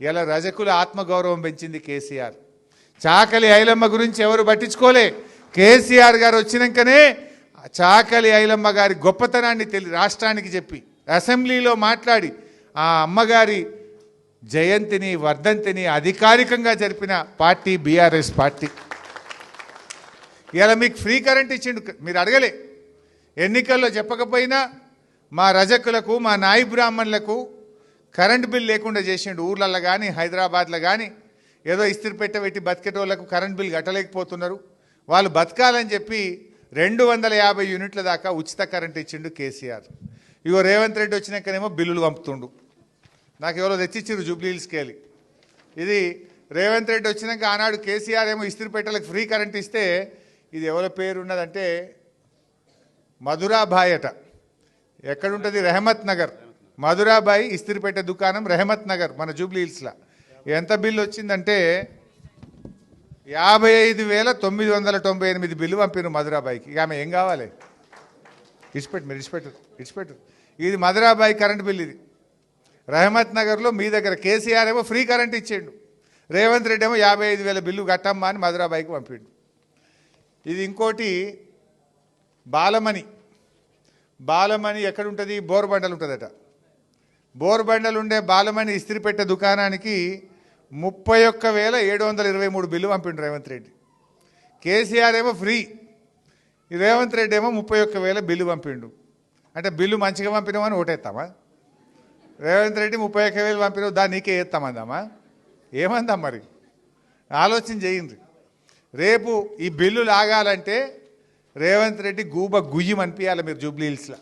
ఇలా రజకుల ఆత్మగౌరవం పెంచింది కేసీఆర్. చాకలి ఐలమ్మ గురించి ఎవరు పట్టించుకోలే. కేసీఆర్ గారు వచ్చినాకనే చాకలి ఐలమ్మ గారి గొప్పతనాన్ని తెలి రాష్ట్రానికి చెప్పి అసెంబ్లీలో మాట్లాడి ఆ అమ్మగారి జయంతిని వర్ధంతిని అధికారికంగా జరిపిన పార్టీ బీఆర్ఎస్ పార్టీ. ఇలా మీకు ఫ్రీ కరెంట్ ఇచ్చిండు మీరు అడగలే. ఎన్నికల్లో చెప్పకపోయినా మా రజకులకు మా నాయి బ్రాహ్మణులకు కరెంటు బిల్ లేకుండా చేసిండు. ఊర్లలో కానీ హైదరాబాద్లో కానీ ఏదో ఇస్త్రీ పెట్ట పెట్టి బతికేటోళ్ళకు కరెంట్ బిల్ కట్టలేకపోతున్నారు. వాళ్ళు బతకాలని చెప్పి రెండు వందల యాభై యూనిట్ల దాకా ఉచిత కరెంట్ ఇచ్చిండు కేసీఆర్. ఇగో రేవంత్ రెడ్డి వచ్చినాకనేమో బిల్లులు పంపుతుండు. నాకు ఎవరో తెచ్చిచ్చిరు జూబ్లీ హిల్స్కి వెళ్ళి. ఇది రేవంత్ రెడ్డి వచ్చినాక ఆనాడు కేసీఆర్ ఏమో ఇస్త్రీ పెట్టలకు ఫ్రీ కరెంట్ ఇస్తే ఇది ఎవరి పేరు ఉన్నదంటే మధురాబాయ్ ఎక్కడుంటుంది? రెహమత్ నగర్. మధురాబాయి ఇస్త్రీపేట దుకాణం రెహమత్ నగర్ మన జూబ్లీహిల్స్లో ఎంత బిల్లు వచ్చిందంటే యాభై ఐదు వేల తొమ్మిది వందల తొంభై ఎనిమిది బిల్లు పంపిన మధురాబాయికి. ఆమె ఏం కావాలి? ఇచ్చిపెట్టు మీరు ఇడిచిపెట్టు ఇడిచిపెట్టు ఇది మధురాబాయి కరెంట్ బిల్ ఇది. రహమత్ నగర్లో మీ దగ్గర కేసీఆర్ ఏమో ఫ్రీ కరెంట్ ఇచ్చిండు రేవంత్ రెడ్డి ఏమో యాభై ఐదు వేల బిల్లు కట్టమ్మా అని మధురాబాయికి పంపిండు. ఇది ఇంకోటి బాలమణి. బాలమణి ఎక్కడుంటుంది బోర్బండలు ఉంటుందట. బోర్బండలు ఉండే బాలమణి ఇస్త్రీ పెట్టే దుకాణానికి ముప్పై ఒక్క వేల ఏడు వందల ఇరవై మూడు బిల్లు పంపిండు రేవంత్ రెడ్డి. కేసీఆర్ ఏమో ఫ్రీ. రేవంత్ రెడ్డి ఏమో ముప్పై ఒక్క వేల బిల్లు పంపిండు. అంటే బిల్లు మంచిగా పంపినామని ఓటేస్తామా రేవంత్ రెడ్డి ముప్పై ఒక్క వేలు పంపినావు దాన్ని నీకే వేస్తామందామా ఏమందాం మరి? ఆలోచన చేయండి. రేపు ఈ బిల్లు లాగాలంటే రేవంత్ రెడ్డి గూబ గుయ్యం అనిపించాలి మీరు జూబ్లీ హిల్స్లో.